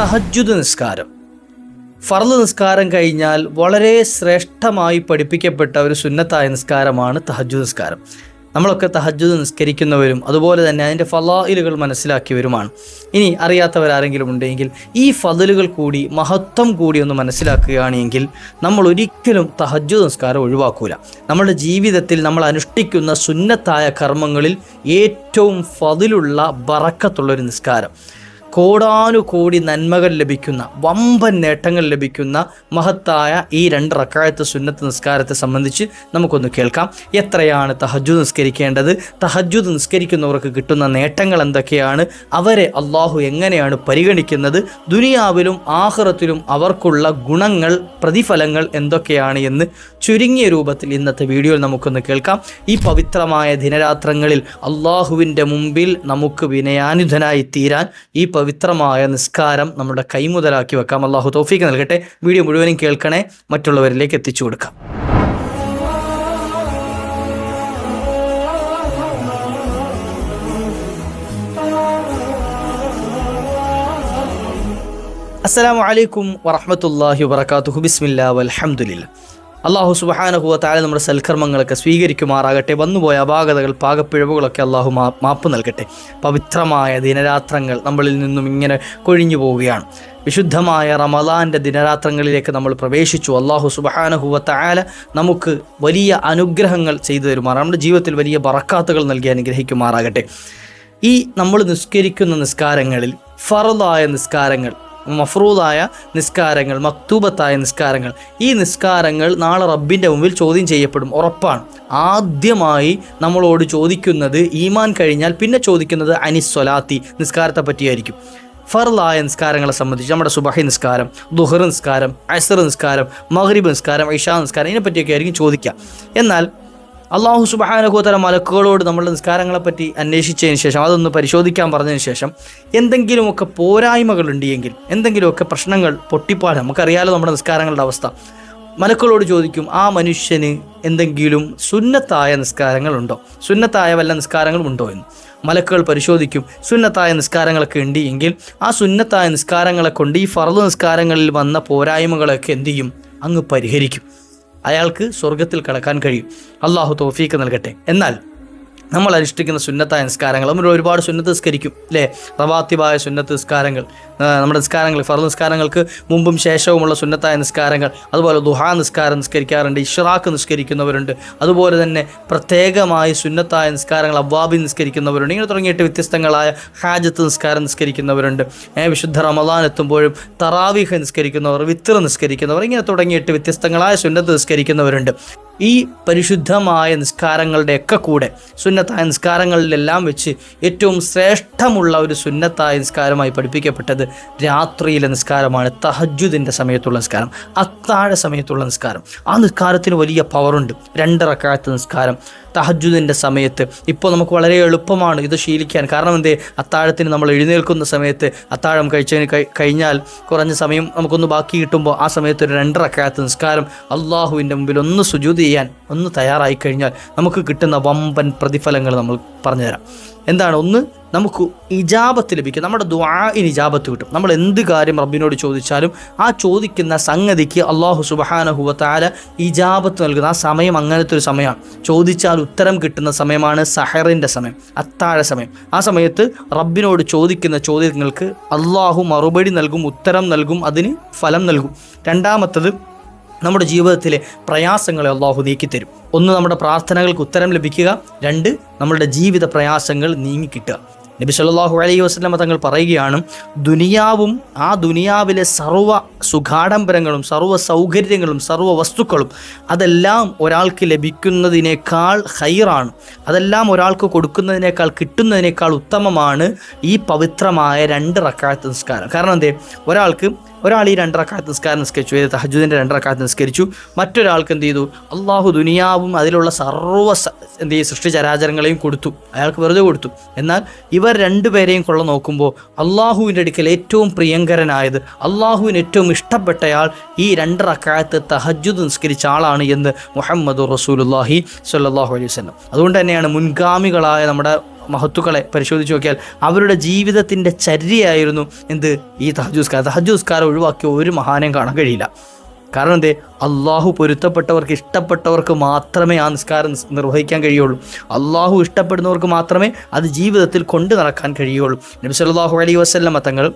തഹജുദ് നിസ്കാരം. ഫർദ് നിസ്കാരം കഴിഞ്ഞാൽ വളരെ ശ്രേഷ്ഠമായി പഠിപ്പിക്കപ്പെട്ട ഒരു സുന്നത്തായ നിസ്കാരമാണ് തഹജുദ് നിസ്കാരം. നമ്മളൊക്കെ തഹജുദ് നിസ്കരിക്കുന്നവരും അതുപോലെ തന്നെ അതിന്റെ ഫലായിലുകൾ മനസ്സിലാക്കിയവരുമാണ്. ഇനി അറിയാത്തവരാരെങ്കിലും ഉണ്ടെങ്കിൽ ഈ ഫതിലുകൾ കൂടി മഹത്വം കൂടി ഒന്ന് മനസ്സിലാക്കുകയാണെങ്കിൽ നമ്മൾ ഒരിക്കലും തഹജുദ് നിസ്കാരം ഒഴിവാക്കൂല. നമ്മുടെ ജീവിതത്തിൽ നമ്മൾ അനുഷ്ഠിക്കുന്ന സുന്നത്തായ കർമ്മങ്ങളിൽ ഏറ്റവും ഫതിലുള്ള ബറക്കത്തുള്ളൊരു നിസ്കാരം. കോടാനുകോടി നന്മകൾ ലഭിക്കുന്ന വമ്പൻ നേട്ടങ്ങൾ ലഭിക്കുന്ന മഹത്തായ ഈ രണ്ട് റക്കായത്ത് സുന്നത്ത് നിസ്കാരത്തെ സംബന്ധിച്ച് നമുക്കൊന്ന് കേൾക്കാം. എത്രയാണ് തഹജ്ജുദ് നിസ്കരിക്കേണ്ടത്? തഹജ്ജുദ് നിസ്കരിക്കുന്നവർക്ക് കിട്ടുന്ന നേട്ടങ്ങൾ എന്തൊക്കെയാണ്? അവരെ അള്ളാഹു എങ്ങനെയാണ് പരിഗണിക്കുന്നത്? ദുനിയാവിലും ആഹ്റത്തിലും അവർക്കുള്ള ഗുണങ്ങൾ പ്രതിഫലങ്ങൾ എന്തൊക്കെയാണ് എന്ന് ചുരുങ്ങിയ രൂപത്തിൽ ഇന്നത്തെ വീഡിയോയിൽ നമുക്കൊന്ന് കേൾക്കാം. ഈ പവിത്രമായ ദിനരാത്രങ്ങളിൽ അള്ളാഹുവിന്റെ മുമ്പിൽ നമുക്ക് വിനയാനുധനായി തീരാൻ ഈ പവിത്രമായ നിസ്കാരം നമ്മുടെ കൈമുതലാക്കി വെക്കാം. അള്ളാഹു തോഫീക്ക് നൽകട്ടെ. വീഡിയോ മുഴുവനും കേൾക്കണേ. മറ്റുള്ളവരിലേക്ക് എത്തിച്ചു കൊടുക്കാം. അസ്സലാമു അലൈക്കും വറഹമത്തല്ലാഹി വബർക്കാത്തുഹു ബിസ്മില്ലാ വൽഹംദുലില്ല. അള്ളാഹു സുബഹാനഹുവ താഴെ നമ്മുടെ സൽക്കർമ്മങ്ങളൊക്കെ സ്വീകരിക്കുമാറാകട്ടെ. വന്നുപോയ അപാകതകൾ പാകപ്പിഴവുകളൊക്കെ അള്ളാഹു മാപ്പ് നൽകട്ടെ. പവിത്രമായ ദിനരാത്രങ്ങൾ നമ്മളിൽ നിന്നും ഇങ്ങനെ കൊഴിഞ്ഞു പോവുകയാണ്. വിശുദ്ധമായ റമദാന്റെ ദിനരാത്രങ്ങളിലേക്ക് നമ്മൾ പ്രവേശിച്ചു. അള്ളാഹു സുബഹാനഹുവ താല നമുക്ക് വലിയ അനുഗ്രഹങ്ങൾ ചെയ്തു തരുമാറാണ്. നമ്മുടെ ജീവിതത്തിൽ വലിയ ബറക്കാത്തുകൾ നൽകി അനുഗ്രഹിക്കുമാറാകട്ടെ. ഈ നമ്മൾ നിസ്കരിക്കുന്ന നിസ്കാരങ്ങളിൽ ഫറദായ നിസ്കാരങ്ങൾ മഫ്രൂദായ നിസ്കാരങ്ങൾ മക്തൂബത്തായ നിസ്കാരങ്ങൾ. ഈ നിസ്കാരങ്ങൾ നാളെ റബ്ബിന്റെ മുമ്പിൽ ചോദ്യം ചെയ്യപ്പെടും. ഉറപ്പാണ്. ആദ്യമായി നമ്മളോട് ചോദിക്കുന്നത് ഈമാൻ കഴിഞ്ഞാൽ പിന്നെ ചോദിക്കുന്നത് അനിസ്വലാത്തി നിസ്കാരത്തെ പറ്റിയായിരിക്കും. ഫർലായ നിസ്കാരങ്ങളെ സംബന്ധിച്ച് നമ്മുടെ സുബഹി നിസ്കാരം ദുഹർ നിസ്കാരം അസർ നിസ്കാരം മഹ്രീബ് നിസ്കാരം ഇഷാ നിസ്കാരം ഇതിനെപ്പറ്റിയൊക്കെ ആയിരിക്കും ചോദിക്കുക. എന്നാൽ അള്ളാഹു സുബഹാനഹോത്തര മലക്കുകളോട് നമ്മുടെ നിസ്കാരങ്ങളെപ്പറ്റി അന്വേഷിച്ചതിന് ശേഷം അതൊന്ന് പരിശോധിക്കാൻ പറഞ്ഞതിന് ശേഷം എന്തെങ്കിലുമൊക്കെ പോരായ്മകളുണ്ട് എങ്കിൽ എന്തെങ്കിലുമൊക്കെ പ്രശ്നങ്ങൾ പൊട്ടിപ്പാട് നമുക്കറിയാലോ നമ്മുടെ നിസ്കാരങ്ങളുടെ അവസ്ഥ. മലക്കുകളോട് ചോദിക്കും ആ മനുഷ്യന് എന്തെങ്കിലും സുന്നത്തായ നിസ്കാരങ്ങളുണ്ടോ? സുന്നത്തായ വല്ല നിസ്കാരങ്ങളും ഉണ്ടോ എന്ന്. മലക്കുകൾ പരിശോധിക്കും സുന്നത്തായ നിസ്കാരങ്ങളൊക്കെ ഉണ്ട് എങ്കിൽ ആ സുന്നത്തായ നിസ്കാരങ്ങളെ കൊണ്ട് ഈ ഫറദ് നിസ്കാരങ്ങളിൽ വന്ന പോരായ്മകളൊക്കെ എന്തു ചെയ്യും? അങ്ങ് പരിഹരിക്കും. അയാൾക്ക് സ്വർഗത്തിൽ കടക്കാൻ കഴിയും. അള്ളാഹു തോഫീക്ക് നൽകട്ടെ. എന്നാൽ നമ്മൾ അനുഷ്ഠിക്കുന്ന സുന്നത്തായ നിസ്കാരങ്ങൾ. നമ്മൾ ഒരുപാട് സുന്നത്ത് നിസ്കരിക്കും അല്ലേ? റവാത്തിബായ സുന്നത്ത് നിസ്കാരങ്ങൾ. നമ്മുടെ നിസ്കാരങ്ങൾ ഫർ നിസ്കാരങ്ങൾക്ക് മുമ്പും ശേഷവുമുള്ള സുന്നത്തായ നിസ്കാരങ്ങൾ. അതുപോലെ ദുഹാ നിസ്കാരം നിസ്കരിക്കാറുണ്ട് ഇഷ്റാഖ് നിസ്കരിക്കുന്നവരുണ്ട്. അതുപോലെ തന്നെ പ്രത്യേകമായി സുന്നത്തായ നിസ്കാരങ്ങൾ അബ്വാബി നിസ്കരിക്കുന്നവരുണ്ട്. ഇങ്ങനെ തുടങ്ങിയിട്ട് വ്യത്യസ്തങ്ങളായ ഹാജത്ത് നിസ്കാരം നിസ്കരിക്കുന്നവരുണ്ട്. വിശുദ്ധ റമദാൻ എത്തുമ്പോഴും തറാവിഹ് നിസ്കരിക്കുന്നവർ വിത്തർ നിസ്കരിക്കുന്നവർ ഇങ്ങനെ തുടങ്ങിയിട്ട് വ്യത്യസ്തങ്ങളായ സുന്നത്ത് നിസ്കരിക്കുന്നവരുണ്ട്. ഈ പരിശുദ്ധമായ നിസ്കാരങ്ങളുടെയൊക്കെ കൂടെ സുന്നത്തായ നിസ്കാരങ്ങളിലെല്ലാം വെച്ച് ഏറ്റവും ശ്രേഷ്ഠമുള്ള ഒരു സുന്നത്തായ നിസ്കാരമായി പഠിപ്പിക്കപ്പെട്ടത് രാത്രിയിലെ നിസ്കാരമാണ് തഹജുദിന്റെ സമയത്തുള്ള നിസ്കാരം അത്താഴ സമയത്തുള്ള നിസ്കാരം. ആ നിസ്കാരത്തിന് വലിയ പവറുണ്ട് രണ്ട് റക്കായത്ത് നിസ്കാരം. തഹജുദിന്റെ സമയത്ത് ഇപ്പോൾ നമുക്ക് വളരെ എളുപ്പമാണ് ഇത് ശീലിക്കാൻ. കാരണം എന്തേ? അത്താഴത്തിന് നമ്മൾ എഴുന്നേൽക്കുന്ന സമയത്ത് അത്താഴം കഴിച്ചതിന് കഴിഞ്ഞാൽ കുറഞ്ഞ സമയം നമുക്കൊന്ന് ബാക്കി കിട്ടുമ്പോൾ ആ സമയത്ത് ഒരു രണ്ടറക്കാലത്ത് നിസ്കാരം അള്ളാഹുവിന്റെ മുമ്പിൽ ഒന്ന് സുജൂത് ചെയ്യാൻ ഒന്ന് തയ്യാറായി കഴിഞ്ഞാൽ നമുക്ക് കിട്ടുന്ന വമ്പൻ പ്രതിഫലങ്ങൾ നമ്മൾ പറഞ്ഞുതരാം. എന്താണ്? ഒന്ന് നമുക്ക് ഇജാബത്ത് ലഭിക്കും. നമ്മുടെ ദ്വാഇന് ഇജാബത്ത് കിട്ടും. നമ്മൾ എന്ത് കാര്യം റബ്ബിനോട് ചോദിച്ചാലും ആ ചോദിക്കുന്ന സംഗതിക്ക് അള്ളാഹു സുബഹാനഹുവത്താല ഇജാബത്ത് നൽകുന്ന. ആ സമയം അങ്ങനത്തെ ഒരു സമയമാണ്. ചോദിച്ചാൽ ഉത്തരം കിട്ടുന്ന സമയമാണ് സഹറിന്റെ സമയം അത്താഴ സമയം. ആ സമയത്ത് റബ്ബിനോട് ചോദിക്കുന്ന ചോദ്യങ്ങൾക്ക് അള്ളാഹു മറുപടി നൽകും ഉത്തരം നൽകും അതിന് ഫലം നൽകും. രണ്ടാമത്തത് നമ്മുടെ ജീവിതത്തിലെ പ്രയാസങ്ങളെ അള്ളാഹു നീക്കിത്തരും. ഒന്ന് നമ്മുടെ പ്രാർത്ഥനകൾക്ക് ഉത്തരം ലഭിക്കുക. രണ്ട് നമ്മളുടെ ജീവിത പ്രയാസങ്ങൾ നീങ്ങിക്കിട്ടുക. നബി സല്ലാഹു അലൈഹി വസല്ലമ തങ്ങൾ പറയുകയാണ് ദുനിയാവും ആ ദുനിയാവിലെ സർവ സുഖാഡംബരങ്ങളും സർവ സൗകര്യങ്ങളും സർവ വസ്തുക്കളും അതെല്ലാം ഒരാൾക്ക് ലഭിക്കുന്നതിനേക്കാൾ ഹൈറാണ് അതെല്ലാം ഒരാൾക്ക് കൊടുക്കുന്നതിനേക്കാൾ കിട്ടുന്നതിനേക്കാൾ ഉത്തമമാണ് ഈ പവിത്രമായ രണ്ട് റക്കാഴത്ത് നിസ്കാരം. കാരണം എന്തേ? ഒരാൾക്ക് ഒരാൾ ഈ രണ്ടറക്കാലത്ത് നിസ്കാരം നിസ്കരിച്ചു ഏത് തഹജുദിന്റെ രണ്ടറക്കാലത്ത് നിസ്കരിച്ചു. മറ്റൊരാൾക്ക് എന്ത് ചെയ്തു? അള്ളാഹു ദുനിയാവും അതിലുള്ള സർവ എന്ത് ചെയ്യും സൃഷ്ടിചരാചരങ്ങളെയും കൊടുത്തു. അയാൾക്ക് വെറുതെ കൊടുത്തു. എന്നാൽ ഇവർ രണ്ടുപേരെയും കൊള്ള നോക്കുമ്പോൾ അള്ളാഹുവിന്റെ അടുക്കൽ ഏറ്റവും പ്രിയങ്കരനായത് അള്ളാഹുവിന് ഏറ്റവും ഇഷ്ടപ്പെട്ടയാൾ ഈ രണ്ടറക്കാലത്ത് തഹജുദ് നിസ്കരിച്ച ആളാണ് എന്ന് മുഹമ്മദ് റസൂലുല്ലാഹി സ്വല്ലല്ലാഹു അലൈഹി വസല്ലം. അതുകൊണ്ട് തന്നെയാണ് മുൻഗാമികളായ നമ്മുടെ മഹത്തുക്കളെ പരിശോധിച്ച് നോക്കിയാൽ അവരുടെ ജീവിതത്തിന്റെ ചര്യയായിരുന്നു എന്ത്? ഈ തഹജുസ്കാരം. തഹജുസ്കാരം ഒഴിവാക്കിയ ഒരു മഹാനെയും കാണാൻ കഴിയില്ല. കാരണം എന്തേ? അള്ളാഹു പൊരുത്തപ്പെട്ടവർക്ക് ഇഷ്ടപ്പെട്ടവർക്ക് മാത്രമേ ആ നിസ്കാരം നിർവഹിക്കാൻ കഴിയുള്ളൂ. അള്ളാഹു ഇഷ്ടപ്പെടുന്നവർക്ക് മാത്രമേ അത് ജീവിതത്തിൽ കൊണ്ടു നടക്കാൻ കഴിയുള്ളൂ. നബി സല്ലാഹു അലൈ വസല്ലമ തങ്ങൾ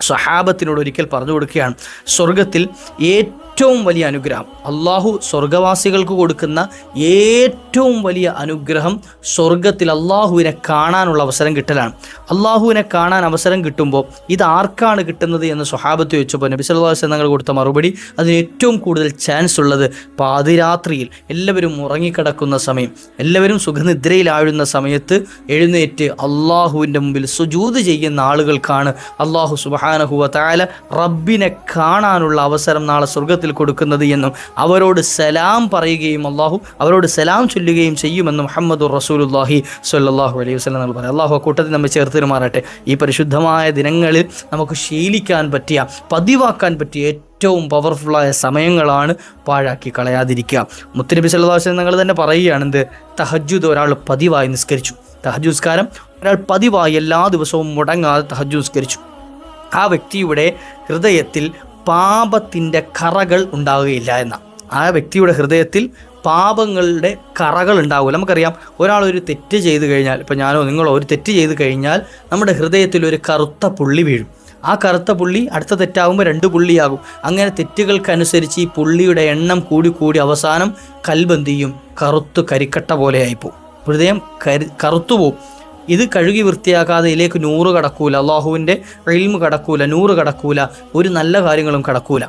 സ്വഹാബത്തിനോട് ഒരിക്കൽ പറഞ്ഞു കൊടുക്കുകയാണ്. സ്വർഗത്തിൽ ഏറ്റവും വലിയ അനുഗ്രഹം. അള്ളാഹു സ്വർഗവാസികൾക്ക് കൊടുക്കുന്ന ഏറ്റവും വലിയ അനുഗ്രഹം സ്വർഗത്തിൽ അള്ളാഹുവിനെ കാണാനുള്ള അവസരം കിട്ടലാണ്. അള്ളാഹുവിനെ കാണാൻ അവസരം കിട്ടുമ്പോൾ ഇത് ആർക്കാണ് കിട്ടുന്നത് എന്ന് സ്വഹാബത്ത് ചോദിച്ചപ്പോൾ നബി അലൈഹി തങ്ങൾ കൊടുത്ത മറുപടി അതിന് ഏറ്റവും കൂടുതൽ ചാൻസ് ഉള്ളത് പാതിരാത്രിയിൽ എല്ലാവരും ഉറങ്ങിക്കിടക്കുന്ന സമയം എല്ലാവരും സുഖനിദ്രയിലാഴുന്ന സമയത്ത് എഴുന്നേറ്റ് അള്ളാഹുവിന്റെ മുമ്പിൽ സുജൂത് ചെയ്യുന്ന ആളുകൾക്കാണ് അള്ളാഹു സുബാനഹുവ താല റബ്ബിനെ കാണാനുള്ള അവസരം നാളെ സ്വർഗത്തിൽ കൊടുക്കുന്നത് എന്നും അവരോട് സലാം പറയുകയും അള്ളാഹു അവരോട് സലാം ചൊല്ലുകയും ചെയ്യുമെന്നും മുഹമ്മദ് റസൂലുല്ലാഹി സ്വല്ലല്ലാഹു അലൈഹി വസല്ലം നമ്മൾ പറയാം. അള്ളാഹു കൂട്ടത്തിൽ നമ്മെ ചേർത്തിരുമാറട്ടെ. ഈ പരിശുദ്ധമായ ദിനങ്ങളിൽ നമുക്ക് ശീലിക്കാൻ പറ്റിയ പതിവാക്കാൻ പറ്റിയ ഏറ്റവും പവർഫുള്ളായ സമയങ്ങളാണ് പാഴാക്കി കളയാതിരിക്കുക. മുത്തനബി വസല്ലം നിങ്ങൾ തന്നെ പറയുകയാണ് എന്ത് തഹജ്ജുദ് ഒരാൾ പതിവായി നിസ്കരിച്ചു. തഹജുസ്കാരം ഒരാൾ പതിവായി എല്ലാ ദിവസവും മുടങ്ങാതെ തഹജുസ്കരിച്ചു ആ വ്യക്തിയുടെ ഹൃദയത്തിൽ പാപത്തിന്റെ കറകൾ ഉണ്ടാവുകയില്ല എന്ന. ആ വ്യക്തിയുടെ ഹൃദയത്തിൽ പാപങ്ങളുടെ കറകൾ ഉണ്ടാവില്ല നമുക്കറിയാം ഒരാൾ ഒരു തെറ്റ് ചെയ്ത് കഴിഞ്ഞാൽ ഇപ്പം ഞാനോ നിങ്ങളോ ഒരു തെറ്റ് ചെയ്ത് കഴിഞ്ഞാൽ നമ്മുടെ ഹൃദയത്തിൽ ഒരു കറുത്ത പുള്ളി വീഴും. ആ കറുത്ത പുള്ളി അടുത്ത തെറ്റാകുമ്പോൾ രണ്ട് പുള്ളിയാകും. അങ്ങനെ തെറ്റുകൾക്കനുസരിച്ച് ഈ പുള്ളിയുടെ എണ്ണം കൂടി കൂടി അവസാനം കൽബന്തിയും കറുത്ത് കരിക്കട്ട പോലെയായിപ്പോവും. ഹൃദയം കരു കറുത്തുപോകും ഇത് കഴുകി വൃത്തിയാക്കാതെ ഇതിലേക്ക് നൂറ് കടക്കൂല അള്ളാഹുവിന്റെ ഇൽമ് കടക്കൂല നൂറ് കടക്കൂല ഒരു നല്ല കാര്യങ്ങളും കടക്കൂല.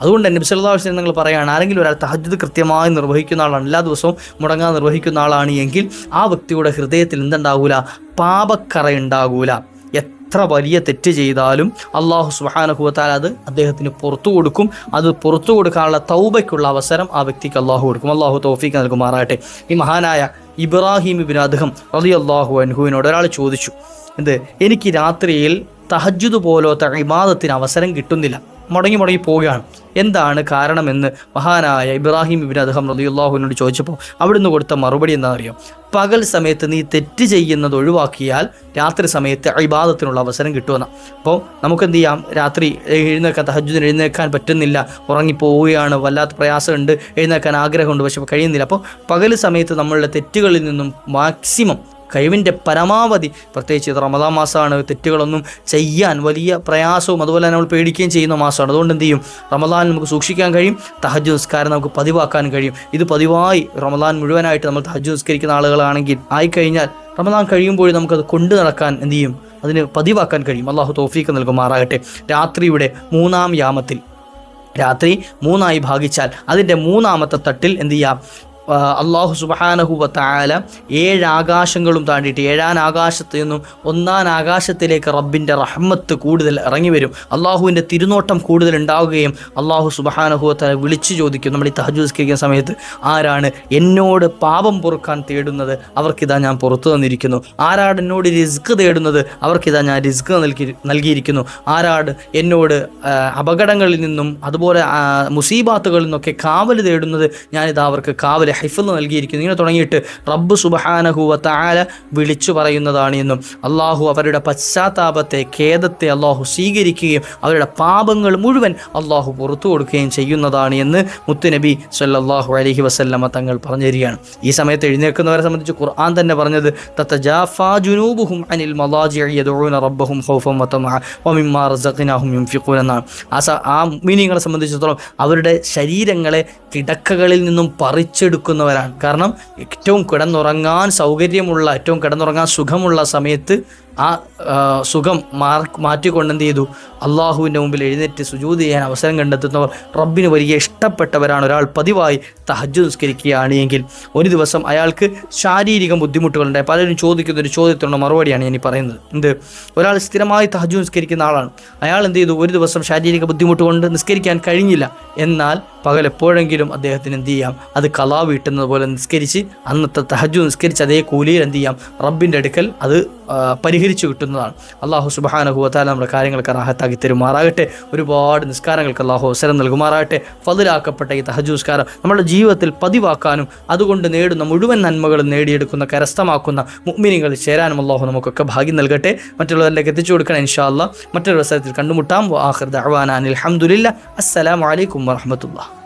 അതുകൊണ്ട് തന്നെ നബിസല്ലാസ്ലം നിങ്ങൾ പറയുകയാണ് ആരെങ്കിലും ഒരാൾ തഹജ്ജുദ് കൃത്യമായി നിർവഹിക്കുന്ന ആളാണ് എല്ലാ ദിവസവും മുടങ്ങാതെ നിർവഹിക്കുന്ന ആളാണ് എങ്കിൽ ആ വ്യക്തിയുടെ ഹൃദയത്തിൽ എന്തുണ്ടാകൂല പാപക്കറ ഉണ്ടാകൂല എത്ര വലിയ തെറ്റ് ചെയ്താലും അള്ളാഹു സുഹാനുഭവത്താൽ അത് അദ്ദേഹത്തിന് പുറത്തു കൊടുക്കും. അത് പുറത്തു കൊടുക്കാനുള്ള തൗബയ്ക്കുള്ള അവസരം ആ വ്യക്തിക്ക് അള്ളാഹു കൊടുക്കും. അള്ളാഹു തോഫിക്ക് നൽകുമാറാകട്ടെ. ഈ മഹാനായ ഇബ്രാഹിം ഇബിൻ അദ്ദേഹം അലി അള്ളാഹു അൻഹുവിനോട് ഒരാൾ ചോദിച്ചു എന്ത് എനിക്ക് രാത്രിയിൽ തഹജുദ് പോലത്തെ ഇമാദത്തിന് അവസരം കിട്ടുന്നില്ല. മുടങ്ങി മുടങ്ങി പോവുകയാണ്. എന്താണ് കാരണമെന്ന് മഹാനായ ഇബ്രാഹിം ഇബിൻ അദ്ദേഹം റതിയുള്ളാഹുവിനോട് ചോദിച്ചപ്പോൾ അവിടുന്ന് കൊടുത്ത മറുപടി എന്താണെന്നറിയോ? പകൽ സമയത്ത് നീ തെറ്റ് ചെയ്യുന്നത് ഒഴിവാക്കിയാൽ രാത്രി സമയത്ത് അഭിബാധത്തിനുള്ള അവസരം കിട്ടുമെന്ന അപ്പോൾ നമുക്ക് എന്ത് ചെയ്യാം? രാത്രി എഴുന്നേക്കാൻ തഹജുദിന് എഴുന്നേക്കാൻ പറ്റുന്നില്ല. ഉറങ്ങിപ്പോവുകയാണ് വല്ലാത്ത പ്രയാസമുണ്ട് എഴുന്നേക്കാൻ ആഗ്രഹമുണ്ട് പക്ഷെ കഴിയുന്നില്ല. അപ്പോൾ പകൽ സമയത്ത് നമ്മളുടെ തെറ്റുകളിൽ നിന്നും മാക്സിമം കഴിവിന്റെ പരമാവധി. പ്രത്യേകിച്ച് ഇത് റമദാൻ മാസമാണ് തെറ്റുകളൊന്നും ചെയ്യാൻ വലിയ പ്രയാസവും അതുപോലെ തന്നെ നമ്മൾ പേടിക്കുകയും ചെയ്യുന്ന മാസമാണ്. അതുകൊണ്ട് എന്ത് ചെയ്യും? റമദാൻ നമുക്ക് സൂക്ഷിക്കാൻ കഴിയും തഹജ് നിസ്കാരം നമുക്ക് പതിവാക്കാൻ കഴിയും. ഇത് പതിവായി റമദാൻ മുഴുവനായിട്ട് നമ്മൾ തഹജ് നിസ്കരിക്കുന്ന ആളുകളാണെങ്കിൽ ആയിക്കഴിഞ്ഞാൽ റമദാൻ കഴിയുമ്പോൾ നമുക്കത് കൊണ്ടു നടക്കാൻ എന്ത് ചെയ്യും? അതിന് പതിവാക്കാൻ കഴിയും. അള്ളാഹു തോഫീക്ക് നൽകുമാറാകട്ടെ. രാത്രിയുടെ മൂന്നാം യാമത്തിൽ. രാത്രി മൂന്നായി ഭാഗിച്ചാൽ അതിന്റെ മൂന്നാമത്തെ തട്ടിൽ എന്ത് ചെയ്യാം? അള്ളാഹു സുബഹാനഹുവ താല ഏഴ് ആകാശങ്ങളും താണ്ടിയിട്ട് ഏഴാം ആകാശത്ത് നിന്നും ഒന്നാം ആകാശത്തിലേക്ക് റബ്ബിന്റെ റഹ്മത്ത് കൂടുതൽ ഇറങ്ങി വരും. അള്ളാഹുവിന്റെ തിരുനോട്ടം കൂടുതൽ ഉണ്ടാവുകയും അള്ളാഹു സുബഹാനഹുവ താല വിളിച്ചു ചോദിക്കും. നമ്മൾ ഈ തഹജുസ്കരിക്കുന്ന സമയത്ത് ആരാണ് എന്നോട് പാപം പൊറുക്കാൻ തേടുന്നത്? അവർക്കിതാ ഞാൻ പുറത്തു തന്നിരിക്കുന്നു. ആരാട് എന്നോട് റിസ്ക് തേടുന്നത്? അവർക്കിതാ ഞാൻ റിസ്ക് നൽകി നൽകിയിരിക്കുന്നു. ആരാട് എന്നോട് അപകടങ്ങളിൽ നിന്നും അതുപോലെ മുസീബാത്തുകളിൽ നിന്നൊക്കെ കാവൽ തേടുന്നത്? ഞാനിതാ അവർക്ക് കാവൽ ഹൈഫിൽ നൽകിയിരിക്കുന്നു. ഇങ്ങനെ തുടങ്ങിയിട്ട് റബ്ബ് സുബഹാനഹുവ താല വിളിച്ചു പറയുന്നതാണ് എന്നും അള്ളാഹു അവരുടെ പശ്ചാത്താപത്തെ ഖേദത്തെ അള്ളാഹു സ്വീകരിക്കുകയും അവരുടെ പാപങ്ങൾ മുഴുവൻ അള്ളാഹു പുറത്തു കൊടുക്കുകയും ചെയ്യുന്നതാണ് എന്ന് മുത്തുനബി സല്ലാഹു അലഹി വസല്ലമ തങ്ങൾ പറഞ്ഞു തരികയാണ് ഈ സമയത്ത് എഴുന്നേൽക്കുന്നവരെ സംബന്ധിച്ച് ഖുർആൻ തന്നെ പറഞ്ഞത് തത്തജാഫാ ജുനൂബുഹും അനിൽ മലാജിഇ യദഊന റബ്ബഹും ഹൗഫം റസഖ്നാഹും യുൻഫിഖൂൻ എന്നാണ്. ആ മീനിങ്ങളെ സംബന്ധിച്ചിടത്തോളം അവരുടെ ശരീരങ്ങളെ കിടക്കകളിൽ നിന്നും പറിച്ചെടുക്കുന്നവരാണ് കാരണം ഏറ്റവും കിടന്നുറങ്ങാൻ സൗകര്യമുള്ള ഏറ്റവും കിടന്നുറങ്ങാൻ സുഖമുള്ള സമയത്ത് ആ സുഖം മാർ മാറ്റിക്കൊണ്ട് എന്ത് ചെയ്തു അള്ളാഹുവിന്റെ മുമ്പിൽ എഴുന്നേറ്റ് സുജൂത് ചെയ്യാൻ അവസരം കണ്ടെത്തുന്നവർ റബ്ബിന് വലിയ ഇഷ്ടപ്പെട്ടവരാണ്. ഒരാൾ പതിവായി തഹജ് നിസ്കരിക്കുകയാണ് എങ്കിൽ ഒരു ദിവസം അയാൾക്ക് ശാരീരിക ബുദ്ധിമുട്ടുകളുണ്ടായി. പലരും ചോദിക്കുന്ന ഒരു ചോദ്യത്തിനുള്ള മറുപടിയാണ് ഞാൻ ഈ പറയുന്നത്. എന്ത്? ഒരാൾ സ്ഥിരമായി തഹജ് നിസ്കരിക്കുന്ന ആളാണ്. അയാൾ എന്ത് ചെയ്തു ഒരു ദിവസം ശാരീരിക ബുദ്ധിമുട്ട് കൊണ്ട് നിസ്കരിക്കാൻ കഴിഞ്ഞില്ല. എന്നാൽ പകൽ എപ്പോഴെങ്കിലും അദ്ദേഹത്തിന് എന്ത് ചെയ്യാം? അത് കലാ വീട്ടുന്നത് പോലെ നിസ്കരിച്ച് അന്നത്തെ തഹജു നിസ്കരിച്ച് അതേ കൂലിയിൽ എന്ത് ചെയ്യാം? റബ്ബിന്റെ അടുക്കൽ അത് പരിഹരിക്കും പരിഹരിച്ചു കിട്ടുന്നതാണ്. അള്ളാഹു സുബാനഹുവത്താല നമ്മുടെ കാര്യങ്ങൾക്ക് റാഹത്താക്കി തരുമാറാകട്ടെ. ഒരുപാട് നിസ്കാരങ്ങൾക്ക് അള്ളാഹു അവസരം നൽകുമാറാകട്ടെ. ഫതിലാക്കപ്പെട്ട ഈ തഹജുസ്കാരം നമ്മുടെ ജീവിതത്തിൽ പതിവാക്കാനും അതുകൊണ്ട് നേടുന്ന മുഴുവൻ നന്മകളും നേടിയെടുക്കുന്ന കരസ്ഥമാക്കുന്ന മുഗ്മിനികൾ ചേരാനും അള്ളാഹു നമുക്കൊക്കെ ഭാഗ്യം നൽകട്ടെ. മറ്റുള്ളവരിലേക്ക് എത്തിച്ചു കൊടുക്കണം ഇൻഷാ അല്ലാ മറ്റൊരു അവസരത്തിൽ കണ്ടുമുട്ടാം. ആഖിർ ദഅവാന അലഹമുല്ല ഹംദുലില്ലാ അസ്സലാമു അലൈക്കും വറഹ്മത്തുള്ളാഹി.